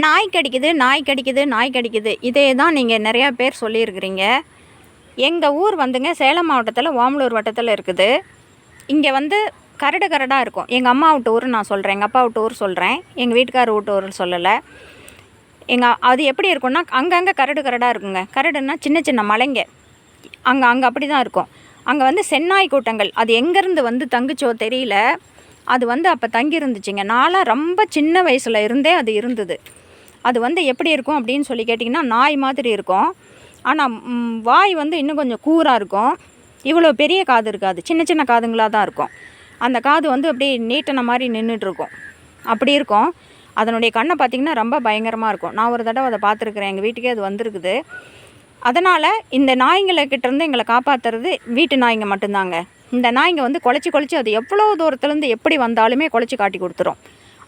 நாய் கடிக்குது நாய் கடிக்குது நாய் கடிக்குது. இதே தான் நீங்கள் நிறையா பேர் சொல்லியிருக்கிறீங்க. எங்கள் ஊர் வந்துங்க சேலம் மாவட்டத்தில் ஓமலூர் வட்டத்தில் இருக்குது. இங்கே வந்து கரடு கரடாக இருக்கும். எங்கள் அம்மா விட்டு ஊர் நான் சொல்கிறேன் எங்கள் அப்பா விட்டு ஊர் சொல்கிறேன் எங்கள் வீட்டுக்கார் வீட்டு ஊர் சொல்லலை. எங்கள் அது எப்படி இருக்கும்னா அங்கங்கே கரடு கரடாக இருக்குங்க. கரடுன்னா சின்ன சின்ன மலைங்க. அங்கே அங்கே அப்படி தான் இருக்கும். அங்கே வந்து சென்னாய் கூட்டங்கள். அது எங்கேருந்து வந்து தங்குச்சோ தெரியல. அது வந்து அப்போ தங்கி இருந்துச்சுங்க நான்லாம் ரொம்ப சின்ன வயசில் இருந்தே அது இருந்தது. அது வந்து எப்படி இருக்கும் அப்படின்னு சொல்லி கேட்டிங்கன்னா நாய் மாதிரி இருக்கும். ஆனால் வாய் வந்து இன்னும் கொஞ்சம் கூராக இருக்கும். இவ்வளோ பெரிய காது இருக்காது. சின்ன சின்ன காதுங்களாக தான் இருக்கும். அந்த காது வந்து அப்படியே நீட்டின மாதிரி நின்றுட்டுருக்கும் அப்படி இருக்கும். அதனுடைய கண்ணை பார்த்திங்கன்னா ரொம்ப பயங்கரமாக இருக்கும். நான் ஒரு தடவை அதை பார்த்துருக்குறேன். எங்கள் வீட்டுக்கே அது வந்திருக்குது. அதனால் இந்த நாய்ங்களை கிட்டேருந்து எங்களை காப்பாற்றுறது வீட்டு நாய்ங்க மட்டும்தாங்க. இந்த நாய்ங்க வந்து குலைச்சி குலைச்சி அது எவ்வளோ தூரத்துலேருந்து எப்படி வந்தாலுமே குலைச்சி காட்டி கொடுத்துரும்.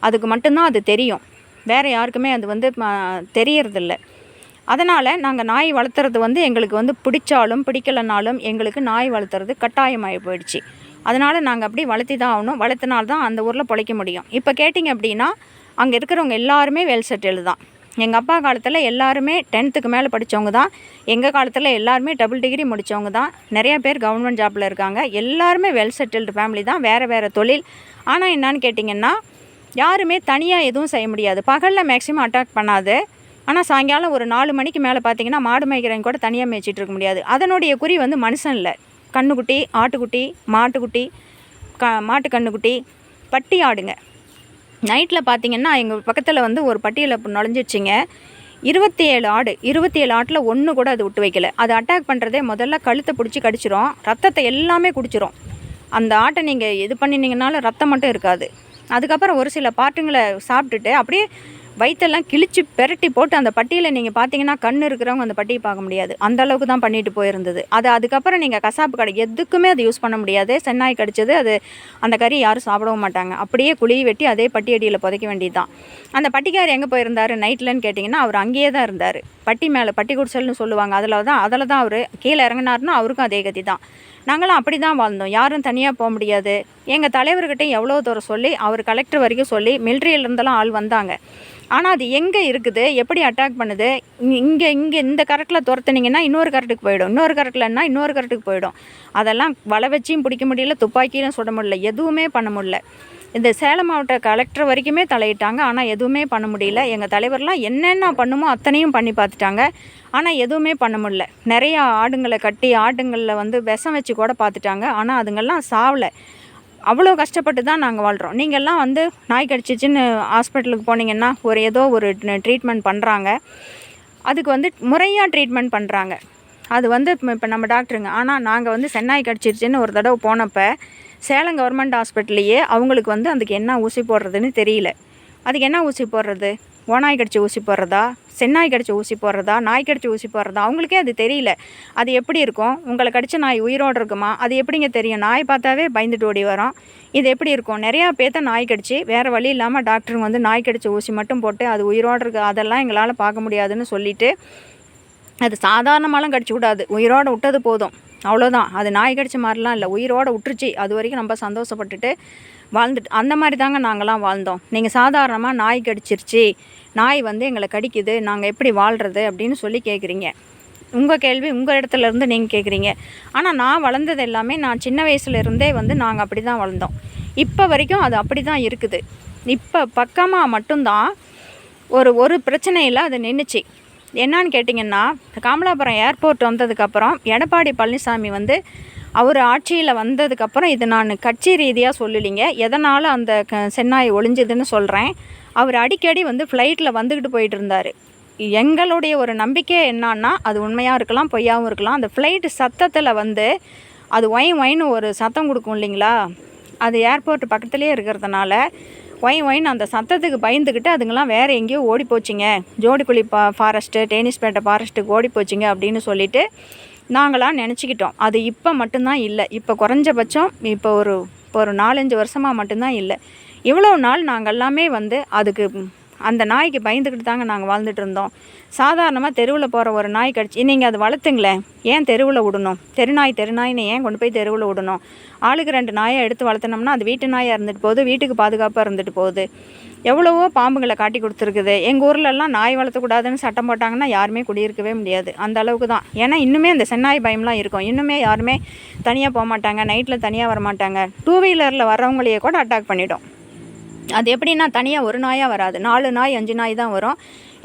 அதுக்கு மட்டும்தான் அது தெரியும். வேறு யாருக்குமே அது வந்து தெரியறதில்ல. அதனால் நாங்கள் நாய் வளர்த்துறது வந்து எங்களுக்கு வந்து பிடிச்சாலும் பிடிக்கலனாலும் எங்களுக்கு நாய் வளர்த்துறது கட்டாயமாகி போயிடுச்சு. அதனால் நாங்கள் அப்படி வளர்த்தி தான் ஆகணும். வளர்த்தினால்தான் அந்த ஊரில் பிழைக்க முடியும். இப்போ கேட்டிங்க அப்படின்னா அங்கே இருக்கிறவங்க எல்லாருமே வெல் செட்டில் தான். எங்கள் அப்பா காலத்தில் எல்லாருமே டென்த்துக்கு மேலே படித்தவங்க தான். எங்கள் காலத்தில் எல்லாருமே டபுள் டிகிரி முடித்தவங்க தான். நிறையா பேர் கவர்மெண்ட் ஜாப்பில் இருக்காங்க. எல்லாருமே வெல் செட்டில்டு ஃபேமிலி தான். வேறு வேறு தொழில். ஆனால் என்னன்னு கேட்டிங்கன்னா யாருமே தனியாக எதுவும் செய்ய முடியாது. பகலில் மேக்ஸிமம் அட்டாக் பண்ணாது. ஆனால் சாயங்காலம் ஒரு நாலு மணிக்கு மேலே பார்த்தீங்கன்னா மாடு மேய்க்கிறவங்க கூட தனியாக மேய்ச்சிட்டு இருக்க முடியாது. அதனுடைய குறி வந்து மனுஷன் இல்லை கண்ணுக்குட்டி ஆட்டுக்குட்டி மாட்டுக்குட்டி க மாட்டு கண்ணுக்குட்டி பட்டி ஆடுங்க. நைட்டில் பார்த்தீங்கன்னா எங்கள் பக்கத்தில் வந்து ஒரு பட்டியலில் நுழைஞ்சிச்சிங்க இருபத்தி ஏழு ஆடு இருபத்தி ஏழு ஆட்டில் ஒன்று கூட அது விட்டு வைக்கல. அது அட்டாக் பண்ணுறதே முதல்ல கழுத்தை பிடிச்சி கடிச்சிரும். ரத்தத்தை எல்லாமே குடிச்சிரும். அந்த ஆட்டை நீங்கள் இது பண்ணினீங்கனாலும் ரத்தம் மட்டும் இருக்காது. அதுக்கப்புறம் ஒரு சில பாட்டுங்களை சாப்பிட்டுட்டு அப்படியே வயிற்றெல்லாம் கிழிச்சு பெரட்டி போட்டு அந்த பட்டியில் நீங்கள் பார்த்தீங்கன்னா கண் இருக்கிறவங்க அந்த பட்டியை பார்க்க முடியாது. அந்த அளவுக்கு தான் பண்ணிட்டு போயிருந்தது. அது அதுக்கப்புறம் நீங்கள் கசாப்பு கடை எதுக்குமே அது யூஸ் பண்ண முடியாது. சென்னாய் கடிச்சது அது அந்த கறி யாரும் சாப்பிடவும் மாட்டாங்க. அப்படியே குழி வெட்டி அதே பட்டி அடியில் புதைக்க வேண்டியது தான் அந்த பட்டிக்கார் எங்கே போயிருந்தார்? நைட்லன்னு கேட்டிங்கன்னா அவர் அங்கேயே தான் இருந்தார். பட்டி மேலே பட்டி குடிசல்னு சொல்லுவாங்க. அதில் தான் அதில் தான் அவர் கீழே இறங்கினார்னா அவருக்கும் அதே கதி தான். நாங்களும் அப்படி தான் வாழ்ந்தோம். யாரும் தனியாக போக முடியாது. எங்கள் தலைவர்கிட்ட எவ்வளோ தூரம் சொல்லி அவர் கலெக்டர் வரைக்கும் சொல்லி மிலிட்ரியிலேருந்தெல்லாம் ஆள் வந்தாங்க. ஆனால் அது எங்கே இருக்குது? எப்படி அட்டாக் பண்ணுது? இங்கே இங்கே இந்த கரெக்டில் துரத்துனீங்கன்னா இன்னொரு கரெக்டுக்கு போயிடும். இன்னொரு கரெக்டில்னா இன்னொரு கரெக்டுக்கு போயிடும். அதெல்லாம் வலை வச்சியும் பிடிக்க முடியல துப்பாக்கியிலும் சுட முடியல எதுவுமே பண்ண முடியல. இந்த சேலம் மாவட்ட கலெக்டர் வரைக்குமே தலையிட்டாங்க. ஆனால் எதுவுமே பண்ண முடியல. எங்கள் தலைவர்லாம் என்னென்ன பண்ணுமோ அத்தனையும் பண்ணி பார்த்துட்டாங்க. ஆனால் எதுவுமே பண்ண முடியல. நிறையா ஆடுங்களை கட்டி ஆடுங்களில் வந்து விஷம் வச்சு கூட பார்த்துட்டாங்க. ஆனால் அதுங்கெல்லாம் சாவலை. அவ்வளோ கஷ்டப்பட்டு தான் நாங்கள் வாழ்கிறோம் நீங்கள்லாம் வந்து நாய் கடிச்சிச்சின்னு ஹாஸ்பிட்டலுக்கு போனீங்கன்னா ஒரு ஏதோ ஒரு ட்ரீட்மெண்ட் பண்ணுறாங்க அதுக்கு வந்து முறையாக ட்ரீட்மெண்ட் பண்ணுறாங்க அது வந்து இப்போ நம்ம டாக்டருங்க ஆனால் நாங்கள் வந்து சென்னாய் கடிச்சிருச்சுன்னு ஒரு தடவை போனப்போ சேலம் கவர்மெண்ட் ஹாஸ்பிட்டல்லையே அவங்களுக்கு வந்து அதுக்கு என்ன ஊசி போடுறதுன்னு தெரியல. அதுக்கு என்ன ஊசி போடுறது? ஓநாய் கடிச்ச ஊசி போடுறதா? சென்னாய் கடிச்ச ஊசி போடுறதா? நாய் கடிச்ச ஊசி போடுறதா? அவங்களுக்கே அது தெரியல. அது எப்படி இருக்கும்? உங்களை கடிச்ச நாய் உயிரோடு இருக்குமா? அது எப்படிங்க தெரியும்? நாய் பார்த்தாவே பயந்துட்டு ஓடி வரோம். இது எப்படி இருக்கும்? நிறையா பேர்த்த நாய் கடிச்சு வேறு வழி இல்லாமல் டாக்டருங்க வந்து நாய் கடிச்ச ஊசி மட்டும் போட்டு அது உயிரோடு இருக்கு அதெல்லாம் எங்களால் பார்க்க முடியாதுன்னு சொல்லிவிட்டு அது சாதாரணமாலாம் கடிச்சு விடாது விட்டது போதும். அவ்வளோதான். அது நாய் கடிச்ச மாதிரிலாம் இல்லை. உயிரோட விட்டுருச்சு. அது வரைக்கும் நம்ம சந்தோஷப்பட்டுட்டு வாழ்ந்துட்டு அந்த மாதிரி தாங்க நாங்களாம் வாழ்ந்தோம். நீங்கள் சாதாரணமாக நாய் கடிச்சிருச்சு. நாய் வந்து எங்களை கடிக்குது. நாங்கள் எப்படி வாழ்கிறது அப்படின்னு சொல்லி கேட்குறீங்க உங்கள் கேள்வி உங்கள் இடத்துல இருந்து நீங்கள் கேட்குறீங்க ஆனால் நான் வளர்ந்தது எல்லாமே நான் சின்ன வயசுல இருந்தே வந்து நாங்கள் அப்படி தான் வளர்ந்தோம். இப்போ வரைக்கும் அது அப்படி தான் இருக்குது. இப்போ பக்கமாக மட்டும்தான் ஒரு ஒரு பிரச்சனையில் அது நின்றுச்சு என்னன்னு கேட்டிங்கன்னா காமலாபுரம் ஏர்போர்ட் வந்ததுக்கப்புறம் எடப்பாடி பழனிசாமி வந்து அவர் ஆட்சியில் வந்ததுக்கப்புறம் இது நான் கட்சி ரீதியாக சொல்லலிங்க. எதனால் அந்த க சென்னாய் ஒளிஞ்சதுன்னு சொல்கிறேன் அவர் அடிக்கடி வந்து ஃப்ளைட்டில் வந்துக்கிட்டு போயிட்டு இருந்தார் எங்களுடைய ஒரு நம்பிக்கை என்னன்னா அது உண்மையாக இருக்கலாம் பொய்யாகவும் இருக்கலாம். அந்த ஃப்ளைட்டு சத்தத்தில் வந்து அது ஒயின் ஒயின்னு ஒரு சத்தம் கொடுக்கும் இல்லைங்களா? அது ஏர்போர்ட் பக்கத்துலேயே இருக்கிறதுனால ஒய் ஒயின் அந்த சத்தத்துக்கு பயந்துக்கிட்டு அதுங்கெல்லாம் வேறு எங்கேயோ ஓடி போச்சுங்க. ஜோடிக்குழி பா ஃபாரஸ்ட்டு டேனிஸ்பேட்டை ஃபாரஸ்ட்டுக்கு ஓடி போச்சுங்க அப்படின்னு சொல்லிட்டு நாங்களாம் நினச்சிக்கிட்டோம். அது இப்போ மட்டும்தான் இல்லை. இப்போ குறைஞ்சபட்சம் இப்போ ஒரு இப்போ ஒரு நாலஞ்சு வருஷமாக மட்டும்தான் இல்லை. இவ்வளோ நாள் நாங்கள் எல்லாமே வந்து அதுக்கு அந்த நாய்க்கு பயந்துக்கிட்டு தாங்க நாங்கள் வாழ்ந்துட்டு இருந்தோம். சாதாரணமாக தெருவில் போகிற ஒரு நாய் கடிச்சு நீங்கள் அதை வளர்த்துங்களேன். ஏன் தெருவில் விடணும் தெருநாய் தெருநாய்னு ஏன் கொண்டு போய் தெருவில் விடணும் ஆளுக்கு ரெண்டு நாயை எடுத்து வளர்த்துனோம்னா அது வீட்டு நாயாக இருந்துட்டு போகுது வீட்டுக்கு பாதுகாப்பாக இருந்துட்டு போகுது. எவ்வளவோ பாம்புங்களை காட்டி கொடுத்துருக்குது. எங்கள் ஊர்லெல்லாம் நாய் வளர்த்தக்கூடாதுன்னு சட்டம் போட்டாங்கன்னா யாருமே குடியிருக்கவே முடியாது. அந்த அளவுக்கு தான். ஏன்னா இன்னுமே அந்த சென்னாய் பயம்லாம் இருக்கும். இன்னுமே யாருமே தனியாக போக மாட்டாங்க நைட்டில் தனியாக வர மாட்டாங்க டூ வீலரில் வரவங்களையே கூட அட்டாக் பண்ணிவிடும் அது எப்படின்னா தனியாக ஒரு நாயாக வராது. நாலு நாய் அஞ்சு நாய் தான் வரும்.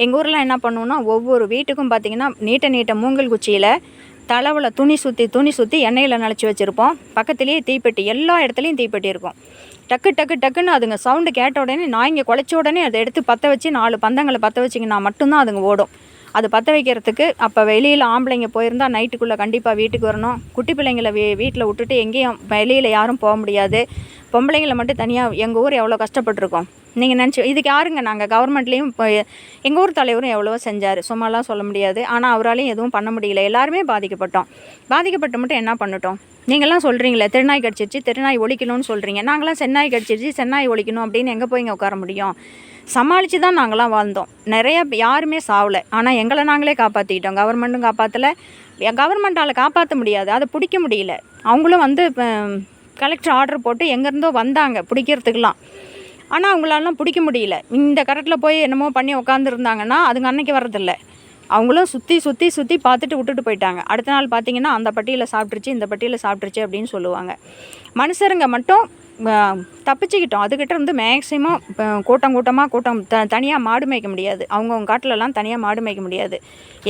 எங்கள் ஊரில் என்ன பண்ணுவோம்னா ஒவ்வொரு வீட்டுக்கும் பார்த்திங்கன்னா நீட்ட நீட்ட மூங்கல் குச்சியில் தளவில் துணி சுற்றி துணி சுற்றி எண்ணெயில் நினச்சி வச்சுருப்போம். பக்கத்துலேயே தீப்பெட்டி எல்லா இடத்துலையும் தீப்பெட்டி இருக்கும். டக்கு டக்கு டக்குன்னு அதுங்க சவுண்டு கேட்ட உடனே நாய்ங்க குலைச்ச உடனே அதை எடுத்து பற்ற வச்சு நாலு பந்தங்களை பற்ற வச்சிங்கன்னா மட்டும்தான் அதுங்க ஓடும். அது பற்ற வைக்கிறதுக்கு அப்போ வெளியில் ஆம்பளைங்க போயிருந்தால் நைட்டுக்குள்ளே கண்டிப்பாக வீட்டுக்கு வரணும். குட்டி பிள்ளைங்களை வீ வீட்டில் விட்டுட்டு எங்கேயும் வெளியில் யாரும் போக முடியாது. பொம்பளைங்களை மட்டும் தனியாக எங்கள் ஊர் எவ்வளோ கஷ்டப்பட்டிருக்கோம். நீங்கள் நினச்சி இதுக்கு யாருங்க நாங்கள் கவர்மெண்ட்லேயும் இப்போ எங்கள் ஊர் தலைவரும் எவ்வளவோ செஞ்சார். சும்மாலாம் சொல்ல முடியாது. ஆனால் அவராலையும் எதுவும் பண்ண முடியல. எல்லாருமே பாதிக்கப்பட்டோம். பாதிக்கப்பட்டு மட்டும் என்ன பண்ணிட்டோம்? நீங்களாம் சொல்கிறீங்களே திருநாய் கடிச்சிருச்சு திருநாய் ஒழிக்கணும்னு சொல்கிறீங்க நாங்களாம் சென்னாய் கடிச்சிருச்சு சென்னாய் ஒழிக்கணும் அப்படின்னு எங்கே போய் இங்கே உட்கார முடியும்? சமாளித்து தான் நாங்களாம் வாழ்ந்தோம். நிறைய யாருமே சாவலை. ஆனால் எங்களை நாங்களே காப்பாற்றிக்கிட்டோம் கவர்மெண்ட்டும் காப்பாற்றலை கவர்மெண்ட்டால் காப்பாற்ற முடியாது. அதை பிடிக்க முடியல. அவங்களும் வந்து கலெக்டர் ஆர்டர் போட்டு எங்கேருந்தோ வந்தாங்க பிடிக்கிறதுக்கெலாம் ஆனால் அவங்களாலாம் பிடிக்க முடியல. இந்த கரெக்டில் போய் என்னமோ பண்ணி உட்காந்துருந்தாங்கன்னா அதுங்க அன்னைக்கு வர்றதில்ல. அவங்களும் சுற்றி சுற்றி சுற்றி பார்த்துட்டு விட்டுட்டு போயிட்டாங்க. அடுத்த நாள் பார்த்தீங்கன்னா அந்த பட்டியில் சாப்பிட்ருச்சு இந்த பட்டியில் சாப்பிட்ருச்சு அப்படின்னு சொல்லுவாங்க. மனுஷருங்க மட்டும் தப்பிச்சுக்கிட்டோம். அதுக்கிட்ட இருந்து மேக்ஸிமம் கூட்டம் கூட்டமாக கூட்டம் த தனியாக மாடு மேய்க்க முடியாது. அவங்கவுங்க காட்டிலலாம் தனியாக மாடு மேய்க்க முடியாது.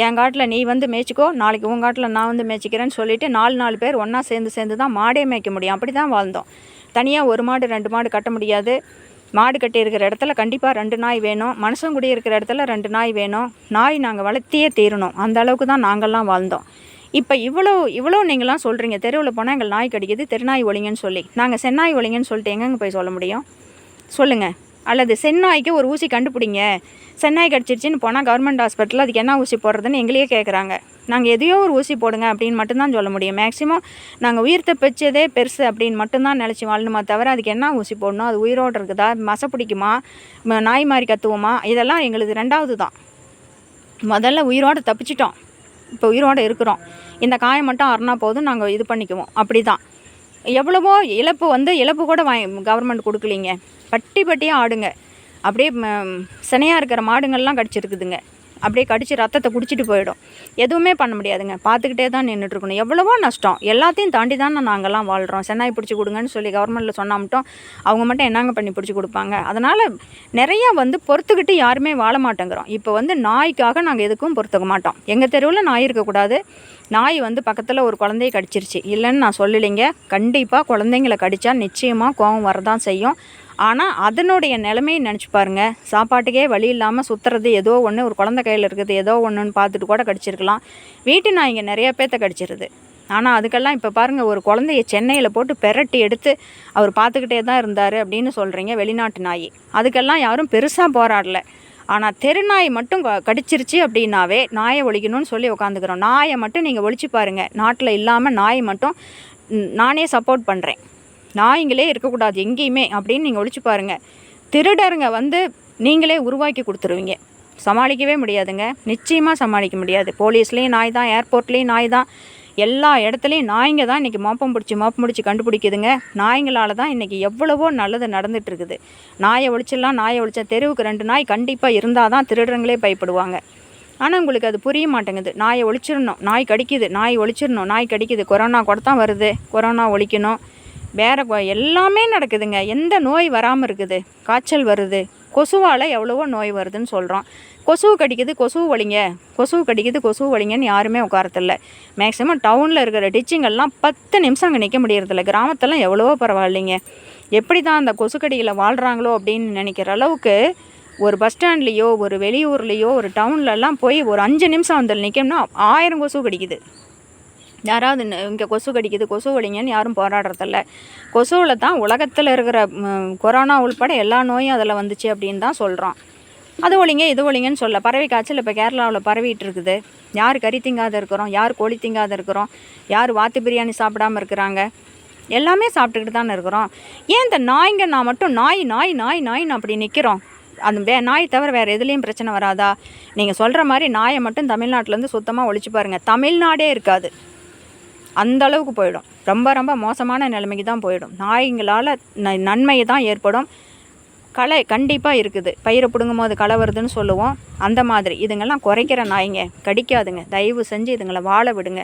என் காட்டில் நீ வந்து மேய்ச்சிக்கோ நாளைக்கு உன் காட்டில் நான் வந்து மேய்ச்சிக்கிறேன்னு சொல்லிட்டு நாலு நாலு பேர் ஒன்றா சேர்ந்து சேர்ந்து தான் மாடே மேய்க்க முடியும். அப்படி தான் வாழ்ந்தோம். தனியாக ஒரு மாடு ரெண்டு மாடு கட்ட முடியாது. மாடு கட்டி இருக்கிற இடத்துல கண்டிப்பாக ரெண்டு நாய் வேணும். மனுஷன் குடி இருக்கிற இடத்துல ரெண்டு நாய் வேணும். நாய் நாங்கள் வளர்த்தியே தீரணும். அந்த அளவுக்கு தான் நாங்கள்லாம் வாழ்ந்தோம். இப்போ இவ்வளோ இவ்வளோ நீங்களாம் சொல்கிறீங்க தெருவில் போனால் எங்கள் நாய் கடிக்குது தெருநாய் ஒழிங்கன்னு சொல்லி. நாங்கள் சென்னாய் ஒழிங்கன்னு சொல்லிட்டு எங்கெங்கே போய் சொல்ல முடியும்? சொல்லுங்கள் அல்லது சென்னாய்க்கு ஒரு ஊசி கண்டுபிடிங்க. சென்னாய் கடிச்சிருச்சுன்னு போனால் கவர்மெண்ட் ஹாஸ்பிட்டலில் அதுக்கு என்ன ஊசி போடுறதுன்னு எங்களையே கேட்குறாங்க நாங்கள் எதையோ ஒரு ஊசி போடுங்க அப்படின்னு மட்டும்தான் சொல்ல முடியும். மேக்ஸிமம் நாங்கள் உயிர் தப்பிச்சதே பெருசு அப்படின்னு மட்டும்தான் நினச்சி வாழணுமா தவிர அதுக்கு என்ன ஊசி போடணும்? அது உயிரோடு இருக்குதா? மசை பிடிக்குமா? நாய் மாதிரி கத்துவோமா? இதெல்லாம் எங்களுக்கு ரெண்டாவது தான் முதல்ல உயிரோடு தப்பிச்சிட்டோம். இப்போ உயிரோடு இருக்கிறோம். இந்த காயம் மட்டும் அறனா போதும் நாங்கள் இது பண்ணிக்குவோம். அப்படி தான் எவ்வளவோ இழப்பு வந்து இழப்பு கூட வாங்கி கவர்மெண்ட் கொடுக்கலீங்க. பட்டி பட்டியாக ஆடுங்க. அப்படியே சினையாக இருக்கிற மாடுங்கள்லாம் கடிச்சிருக்குதுங்க. அப்படியே கடித்து ரத்தத்தை குடிச்சிட்டு போயிடும். எதுவுமே பண்ண முடியாதுங்க. பார்த்துக்கிட்டே தான் நின்றுட்டு இருக்கணும் எவ்வளவோ நஷ்டம். எல்லாத்தையும் தாண்டி தானே நாங்கள்லாம் வாழ்கிறோம் சென்னாய் பிடிச்சி கொடுங்கன்னு சொல்லி கவர்மெண்ட்டில் சொன்னால் மட்டும் அவங்க மட்டும் என்னங்க பண்ணி பிடிச்சி கொடுப்பாங்க? அதனால் நிறையா வந்து பொறுத்துக்கிட்டு யாருமே வாழ மாட்டேங்கிறோம். இப்போ வந்து நாய்க்காக நாங்கள் எதுக்கும் பொறுத்துக்க மாட்டோம். எங்கள் தெருவில் நாய் இருக்கக்கூடாது நாய் வந்து பக்கத்தில் ஒரு குழந்தைய கடிச்சிருச்சு. இல்லைன்னு நான் சொல்லலைங்க. கண்டிப்பாக குழந்தைங்கள கடித்தா நிச்சயமாக கோபம் வரதான் செய்யும். ஆனால் அதனுடைய நிலைமையை நினச்சி பாருங்க. சாப்பாட்டுக்கே வழி இல்லாமல் சுற்றுறது ஏதோ ஒன்று ஒரு குழந்தை கையில் இருக்குது ஏதோ ஒன்றுன்னு பார்த்துட்டு கூட கடிச்சிருக்கலாம். வீட்டு நாய்ங்க நிறைய பேர்த்த கடிச்சிருது. ஆனால் அதுக்கெல்லாம் இப்போ பாருங்கள் ஒரு குழந்தைய சென்னையில் போட்டு பெரட்டி எடுத்து அவர் பார்த்துக்கிட்டே தான் இருந்தார் அப்படின்னு சொல்கிறீங்க வெளிநாட்டு நாய். அதுக்கெல்லாம் யாரும் பெருசாக போராடலை. ஆனால் தெருநாய் மட்டும் க- கடிச்சிருச்சு அப்படின்னாவே நாயை ஒழிக்கணும்னு சொல்லி உட்காந்துக்கிறோம். நாயை மட்டும் நீங்கள் ஒழிச்சு பாருங்கள் நாட்டில் இல்லாமல் நாயை மட்டும் நானே சப்போர்ட் பண்ணுறேன் நாய்ங்களே இருக்கக்கூடாது எங்கேயுமே அப்படின்னு நீங்கள் ஒழிச்சு பாருங்கள் திருடருங்க வந்து நீங்களே உருவாக்கி கொடுத்துருவீங்க. சமாளிக்கவே முடியாதுங்க. நிச்சயமாக சமாளிக்க முடியாது. போலீஸ்லேயும் நாய் தான் ஏர்போர்ட்லேயும் நாய் தான். எல்லா இடத்துலையும் நாய்ங்க தான் இன்றைக்கி மோப்பம் பிடிச்சி மோப்பம் பிடிச்சி கண்டுபிடிக்குதுங்க. நாய்ங்களால் தான் இன்றைக்கி எவ்வளவோ நல்லது நடந்துகிட்ருக்குது இருக்குது. நாயை ஒழிச்சிடலாம் நாயை ஒழிச்சா தெருவுக்கு ரெண்டு நாய் கண்டிப்பாக இருந்தால் தான் திருடங்களே பயப்படுவாங்க. ஆனால் உங்களுக்கு அது புரிய மாட்டேங்குது. நாயை ஒழிச்சிடணும் நாய் கடிக்குது. நாய் ஒழிச்சிடணும் நாய் கடிக்குது. கொரோனா கூட தான் வருது. கொரோனா ஒழிக்கணும். வேற எல்லாமே நடக்குதுங்க. எந்த நோய் வராமல் இருக்குது? காய்ச்சல் வருது. கொசுவால் எவ்வளவோ நோய் வருதுன்னு சொல்கிறோம் கொசு கடிக்குது கொசு வலிங்க. கொசு கடிக்குது கொசு வலிங்கன்னு யாருமே உட்காரத்தில்ல. மேக்ஸிமம் டவுனில் இருக்கிற டிச்சிங்கெல்லாம் பத்து நிமிஷம் அங்கே நிற்க முடியறதில்ல. கிராமத்தெல்லாம் எவ்வளவோ பரவாயில்லைங்க. எப்படி தான் அந்த கொசுக்கடியில் வாழ்கிறாங்களோ அப்படின்னு நினைக்கிற அளவுக்கு ஒரு பஸ் ஸ்டாண்ட்லேயோ ஒரு வெளியூர்லேயோ ஒரு டவுன்லலாம் போய் ஒரு அஞ்சு நிமிஷம் வந்து நிற்கணும்னா ஆயிரம் கொசு கடிக்குது. யாராவது இங்கே கொசு கடிக்குது கொசு ஒழிங்கன்னு யாரும் போராடுறதில்ல. கொசுவில் தான் உலகத்தில் இருக்கிற கொரோனா உள்பட எல்லா நோயும் அதில் வந்துச்சு அப்படின்னு தான் சொல்கிறோம் அது ஒழிங்க இது ஒழிங்கன்னு சொல்ல. பறவை காய்ச்சல் இப்போ கேரளாவில் பரவிட்டு இருக்குது. யார் கறி திங்காத இருக்கிறோம் யார் கோழி திங்காத இருக்கிறோம் யார் வாத்து பிரியாணி சாப்பிடாம இருக்கிறாங்க. எல்லாமே சாப்பிட்டுக்கிட்டு தானே இருக்கிறோம். ஏன் இந்த நாய்ங்க நான் மட்டும் நாய் நாய் நாய் நாய்னு அப்படி நிற்கிறோம் அது வே நாய் தவிர வேறு எதுலேயும் பிரச்சனை வராதா? நீங்கள் சொல்கிற மாதிரி நாயை மட்டும் தமிழ்நாட்டிலேருந்து சுத்தமாக ஒழிச்சு பாருங்கள் தமிழ்நாடே இருக்காது. அந்த அளவுக்கு போயிடும். ரொம்ப ரொம்ப மோசமான நிலைமைக்கு தான் போயிடும். நாய்ங்களால் ந நன்மை தான் ஏற்படும். களை கண்டிப்பாக இருக்குது. பயிரை பிடுங்கும் போது களை வருதுன்னு சொல்லுவோம். அந்த மாதிரி. இதுங்கெல்லாம் குறைக்கிற நாய்ங்க. கடிக்காதுங்க. தயவு செஞ்சு இதுங்களை வாழ விடுங்க.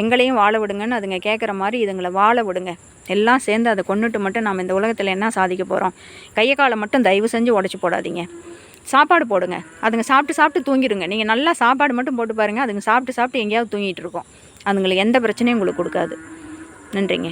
எங்களையும் வாழ விடுங்கன்னு அதுங்க கேட்குற மாதிரி இதுங்களை வாழ விடுங்க. எல்லாம் சேர்ந்து அதை கொண்டுட்டு மட்டும் நாம் இந்த உலகத்தில் என்ன சாதிக்க போகிறோம் கையை காலை மட்டும் தயவு செஞ்சு உடச்சி போடாதீங்க. சாப்பாடு போடுங்க. அதுங்க சாப்பிட்டு சாப்பிட்டு தூங்கிடுங்க. நீங்கள் நல்லா சாப்பாடு மட்டும் போட்டு பாருங்கள் அதுங்க சாப்பிட்டு சாப்பிட்டு எங்கேயாவது தூங்கிட்டு இருக்கோம். அதுங்களுக்கு எந்த பிரச்சனையும் உங்களுக்கு கொடுக்காது. நன்றிங்க.